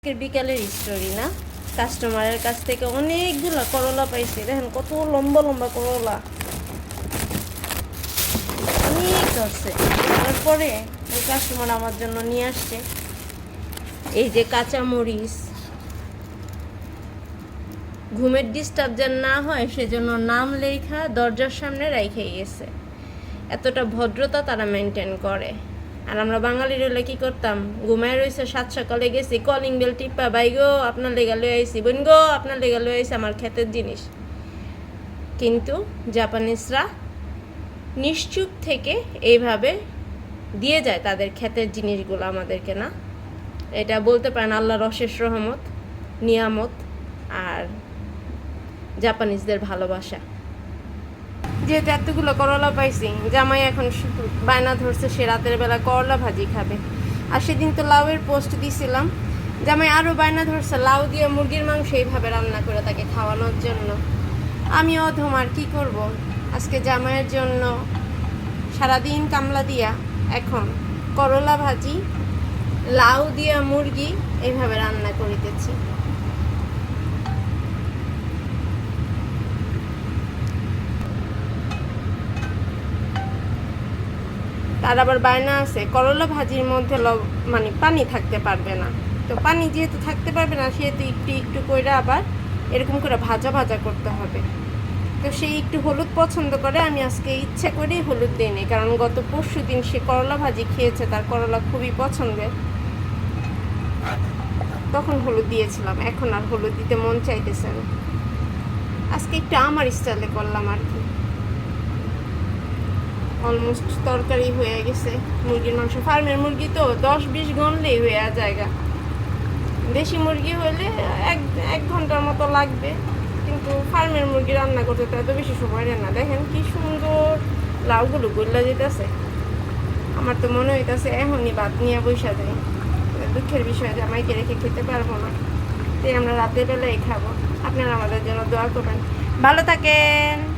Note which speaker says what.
Speaker 1: আজকের বিকালের স্টোরি না? কাস্টমারের কাছ থেকে অনেকগুলো করলা পাইছি। দেখেন কত লম্বা লম্বা করলা অনেক ধরছে। তারপরে ওই কাস্টমার আমার জন্য নিয়ে আসছে। এই যে কাঁচা মরিচ ঘুমের ডিস্টার্ব যেন না হয়, সেজন্য নাম লেখা দরজার সামনে রেখে গেছে। এতটা ভদ্রতা তারা মেনটেন করে। আর আমরা বাঙালির হলে কি করতাম? ঘুমায় রয়েছে সাত সকালে গেছি কলিং বেল টিপা বাই গো, আপনার লেগা লয়ে আইসি বোন গো, আপনার লেগা লয়ে আইসি আমার ক্ষেতের জিনিস। কিন্তু জাপানিজরা নিশ্চুপ থেকে এইভাবে দিয়ে যায় তাদের ক্ষেতের জিনিসগুলো আমাদেরকে, না? এটা বলতে পারেন আল্লাহর অশেষ রহমত, নিয়ামত আর জাপানিজদের ভালোবাসা। যেহেতু এতগুলো করলা পাইছি, জামাই এখন বায়না ধরছে, সে রাতের বেলা করলা ভাজি খাবে। আর সেদিন তো লাউয়ের পোস্ট দিছিলাম, জামাই আরও বায়না ধরছে, লাউ দিয়ে মুরগির মাংস এইভাবে রান্না করে তাকে খাওয়ানোর জন্য। আমি অধম, আর কি করব? আজকে জামাইয়ের জন্য সারাদিন কামলা দিয়া এখন করলা ভাজি, লাউ দিয়া মুরগি এইভাবে রান্না করিতেছি। তার আবার বায়না আছে। করলা ভাজির মধ্যে মানে পানি থাকতে পারবে না। তো পানি যেহেতু থাকতে পারবে না, সেহেতু একটু একটু করে আবার এরকম করে ভাজা ভাজা করতে হবে। তো সেই একটু হলুদ পছন্দ করে, আমি আজকে ইচ্ছে করেই হলুদ দিইনি। কারণ গত পরশু দিন সে করলা ভাজি খেয়েছে, তার করলা খুবই পছন্দের। তখন হলুদ দিয়েছিলাম, এখন আর হলুদ দিতে মন চাইতেছে না। আজকে একটু আমার স্টাইলে করলাম আর কি। অলমোস্ট তরকারি হয়ে গেছে। মুরগির মাংস। ফার্মের মুরগি তো দশ বিশ ঘন্টেই হয়ে জায়গা। দেশি মুরগি হলে এক এক ঘণ্টার মতো লাগবে। কিন্তু ফার্মের মুরগি রান্না করতে তো এত বেশি সময় না। দেখেন কি সুন্দর লাউগুলো গল্লা যেতেছে। আমার তো মনে হইতেছে এখনই ভাত নিয়ে বৈশা যাই। দুঃখের বিষয় যে আমাকে রেখে খেতে পারব না। তাই আমরা রাতের বেলায় খাব। আপনারা আমাদের জন্য দোয়া করবেন। ভালো থাকেন।